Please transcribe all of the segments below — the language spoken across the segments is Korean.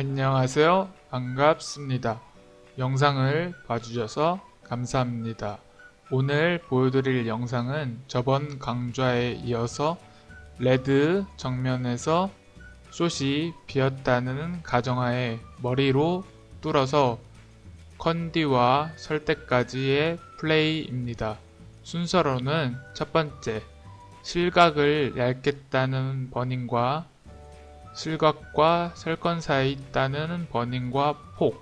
안녕하세요. 반갑습니다. 영상을 봐주셔서 감사합니다. 오늘 보여드릴 영상은 저번 강좌에 이어서 레드 정면에서 숏이 비었다는 가정하에 머리로 뚫어서 컨디와 설때까지의 플레이입니다. 순서로는 첫 번째, 실각을 얇게 따는 버닝과 실각과 설건 사이 따는 버닝과 폭.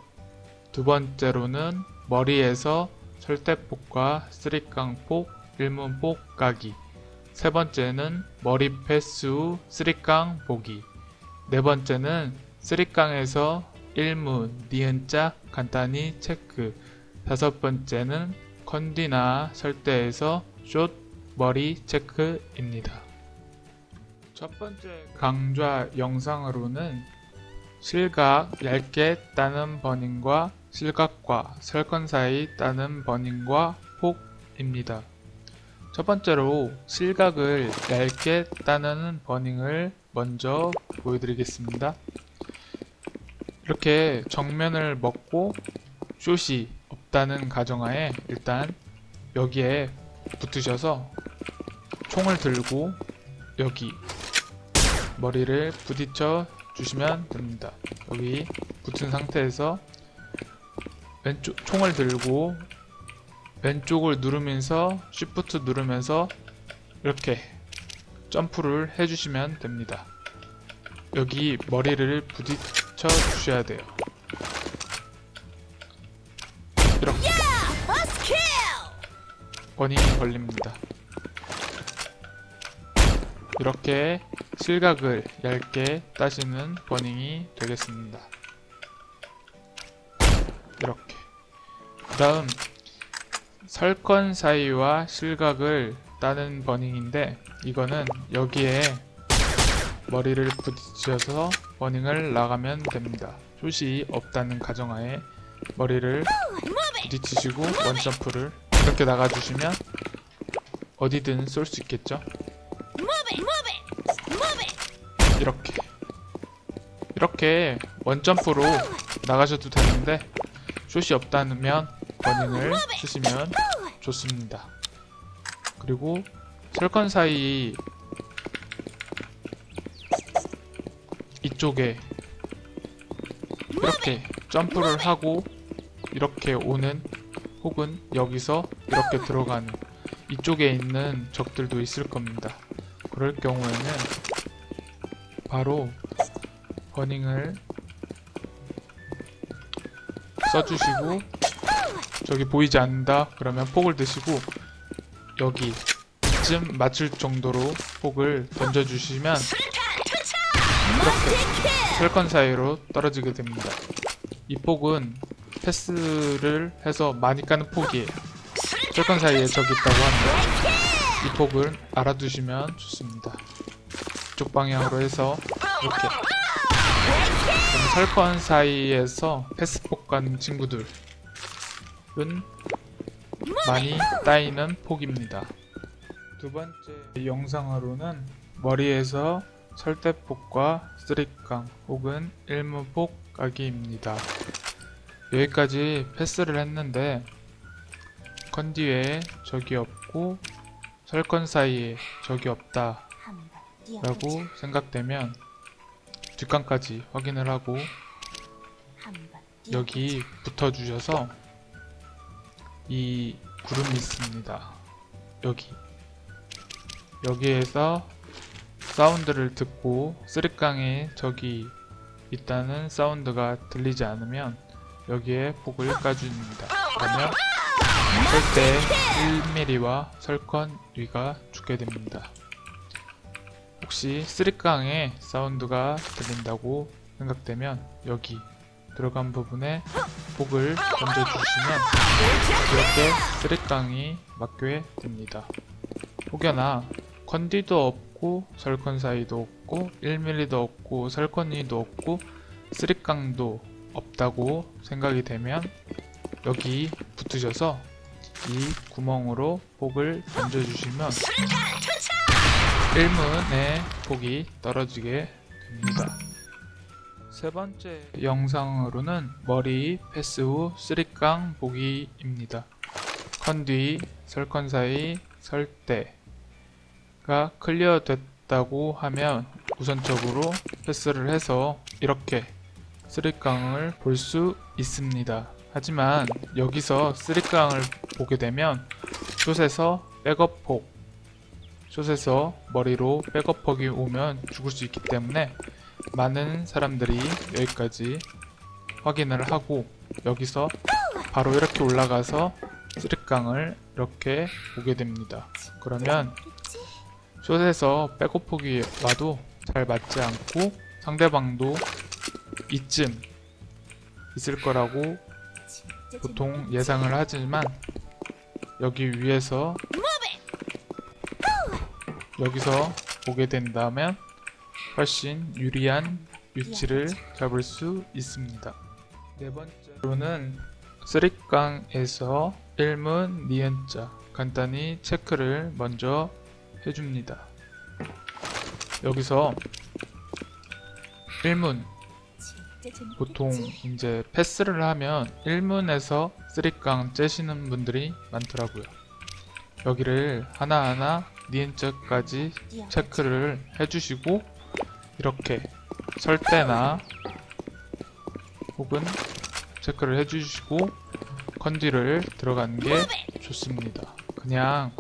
두 번째로는 머리에서 설대폭과 쓰리깡폭, 일문폭 까기. 세 번째는 머리 패스 후 쓰리깡 보기. 네 번째는 쓰리깡에서 일문, 니은자 간단히 체크. 다섯 번째는 컨디나 설대에서 숏 머리 체크입니다. 첫 번째 강좌 영상으로는 실각 얇게 따는 버닝과 실각과 설건 사이 따는 버닝과 폭입니다. 첫 번째로 실각을 얇게 따는 버닝을 먼저 보여드리겠습니다. 이렇게 정면을 먹고 숏이 없다는 가정하에 일단 여기에 붙으셔서 총을 들고 여기 머리를 부딪혀 주시면 됩니다. 여기 붙은 상태에서 왼쪽 총을 들고 왼쪽을 누르면서 Shift 누르면서 이렇게 점프를 해주시면 됩니다. 여기 머리를 부딪혀 주셔야 돼요. 이렇게 버닝이 걸립니다. 이렇게 실각을 얇게 따시는 버닝이 되겠습니다. 이렇게. 그 다음, 설건 사이와 실각을 따는 버닝인데, 이거는 여기에 머리를 부딪혀서 버닝을 나가면 됩니다. 숏이 없다는 가정하에 머리를 부딪히시고 원점프를 이렇게 나가주시면 어디든 쏠 수 있겠죠? 이렇게. 이렇게 원점프로 나가셔도 되는데 숏이 없다면 버닝을 쓰시면 좋습니다. 그리고 설건 사이 이쪽에 이렇게 점프를 하고 이렇게 오는 혹은 여기서 이렇게 들어가는 이쪽에 있는 적들도 있을 겁니다. 그럴 경우에는 바로 버닝을 써주시고 저기 보이지 않는다? 그러면 폭을 드시고 여기 이쯤 맞출 정도로 폭을 던져주시면 이렇게 설건 사이로 떨어지게 됩니다. 이 폭은 패스를 해서 많이 까는 폭이에요. 설건 사이에 적이 있다고 하는데 이 폭을 알아두시면 좋습니다 이쪽 방향으로 해서 이렇게 설건 사이에서 패스폭 가는 친구들은 많이 따이는 폭입니다. 두 번째 영상으로는 머리에서 설대폭과 쓰리깡 혹은 일무폭 가기입니다. 여기까지 패스를 했는데 컨디에 적이 없고 설건 사이에 적이 없다 라고 생각되면 뒷감까지 확인을 하고 여기 붙어주셔서 이 구름이 있습니다. 여기 여기에서 사운드를 듣고 쓰리깡에 적이 있다는 사운드가 들리지 않으면 여기에 폭을 까줍니다. 그러면 절대 1mm와 설컨 위가 죽게 됩니다. 혹시 쓰리깡에 사운드가 들린다고 생각되면 여기 들어간 부분에 폭을 던져주시면 이렇게 쓰리깡이 맞게 됩니다. 혹여나 컨디도 없고 설컨 사이도 없고 1mm도 없고 설컨이도 없고 쓰리깡도 없다고 생각이 되면 여기 붙으셔서 이 구멍으로 폭을 던져주시면 1문의 폭이 떨어지게 됩니다. 세 번째 영상으로는 머리 패스 후 쓰리깡 보기입니다. 컨뒤, 설컨 사이, 설대가 클리어 됐다고 하면 우선적으로 패스를 해서 이렇게 쓰리깡을 볼 수 있습니다. 하지만 여기서 쓰리깡을 보게 되면 숏에서 백업폭 숏에서 머리로 백업폭이 오면 죽을 수 있기 때문에 많은 사람들이 여기까지 확인을 하고 여기서 바로 이렇게 올라가서 쓰리깡을 이렇게 보게 됩니다. 그러면 숏에서 백업폭이 와도 잘 맞지 않고 상대방도 이쯤 있을 거라고 보통 예상을 하지만 여기 위에서 여기서 보게 된다면 훨씬 유리한 위치를 잡을 수 있습니다. 네 번째로는 쓰리깡에서 1문 니은자 간단히 체크를 먼저 해줍니다. 여기서 1문 보통 이제 패스를 하면 1문에서 쓰리깡 째시는 분들이 많더라고요. 여기를 하나하나 니은자까지 체크를 해주시고 이렇게 설 때나 혹은 체크를 해주시고 컨디를 들어가는 게 좋습니다. 그냥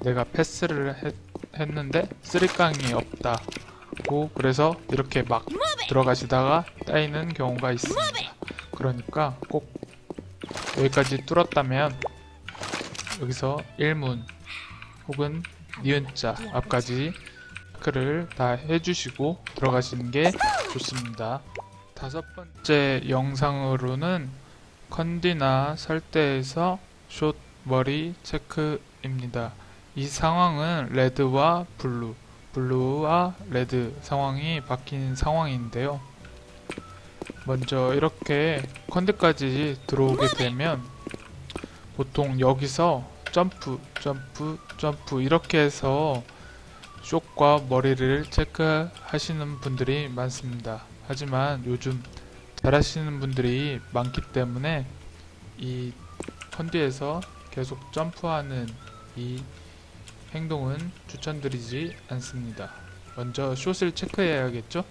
내가 패스를 했, 했는데 쓰리깡이 없다고 그래서 이렇게 막 들어가시다가 따이는 경우가 있습니다. 그러니까 꼭 여기까지 뚫었다면 여기서 1문 혹은 니은자 앞까지 체크를 다 해주시고 들어가시는 게 좋습니다. 다섯 번째 영상으로는 컨디나 설대에서 숏 머리 체크입니다. 이 상황은 레드와 블루, 블루와 레드 상황이 바뀐 상황인데요. 먼저 이렇게 컨디까지 들어오게 되면 보통 여기서 점프, 점프, 점프 이렇게 해서 숏과 머리를 체크하시는 분들이 많습니다. 하지만 요즘 잘하시는 분들이 많기 때문에 이 컨디에서 계속 점프하는 이 행동은 추천드리지 않습니다. 먼저 숏을 체크해야겠죠?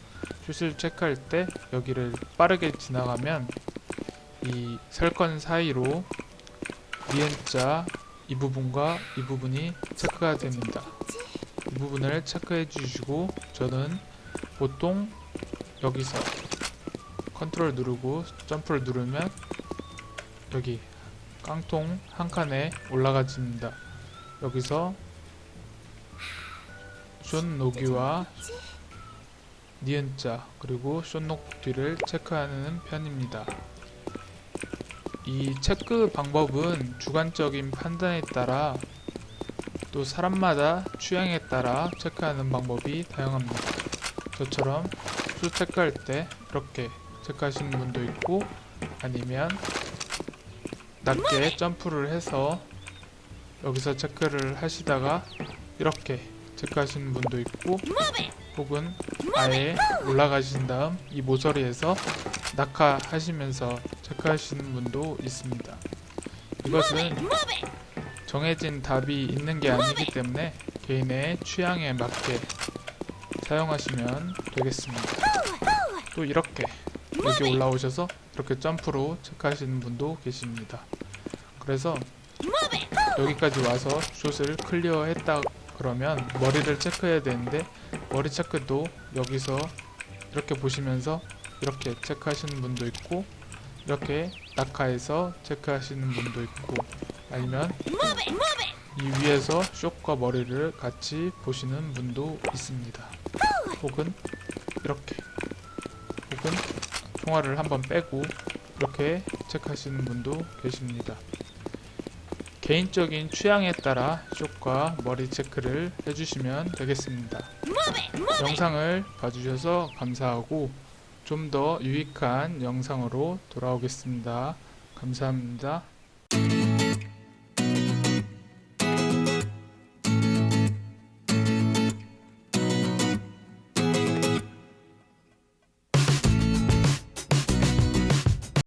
숏을 체크할 때 여기를 빠르게 지나가면 이 설건 사이로 니은자 이 부분과 이 부분이 체크가 됩니다. 이 부분을 체크해 주시고 저는 보통 여기서 컨트롤 누르고 점프를 누르면 여기 깡통 한 칸에 올라가집니다. 여기서 숏 노기와 니은자 그리고 숏녹 뒤를 체크하는 편입니다. 이 체크 방법은 주관적인 판단에 따라 또 사람마다 취향에 따라 체크하는 방법이 다양합니다. 저처럼 수 체크할 때 이렇게 체크하시는 분도 있고 아니면 낮게 점프를 해서 여기서 체크를 하시다가 이렇게 체크하시는 분도 있고 혹은 아예 올라가신 다음 이 모서리에서 낙하하시면서 체크하시는 분도 있습니다. 이것은 정해진 답이 있는 게 아니기 때문에 개인의 취향에 맞게 사용하시면 되겠습니다. 또 이렇게 여기 올라오셔서 이렇게 점프로 체크하시는 분도 계십니다. 그래서 여기까지 와서 숏을 클리어 했다 그러면 머리를 체크해야 되는데 머리 체크도 여기서 이렇게 보시면서 이렇게 체크하시는 분도 있고 이렇게 낙하해서 체크하시는 분도 있고 아니면 이 위에서 숏과 머리를 같이 보시는 분도 있습니다. 혹은 이렇게 혹은 총알을 한번 빼고 이렇게 체크하시는 분도 계십니다. 개인적인 취향에 따라 숏과 머리 체크를 해주시면 되겠습니다. 영상을 봐주셔서 감사하고 좀 더 유익한 영상으로 돌아오겠습니다. 감사합니다.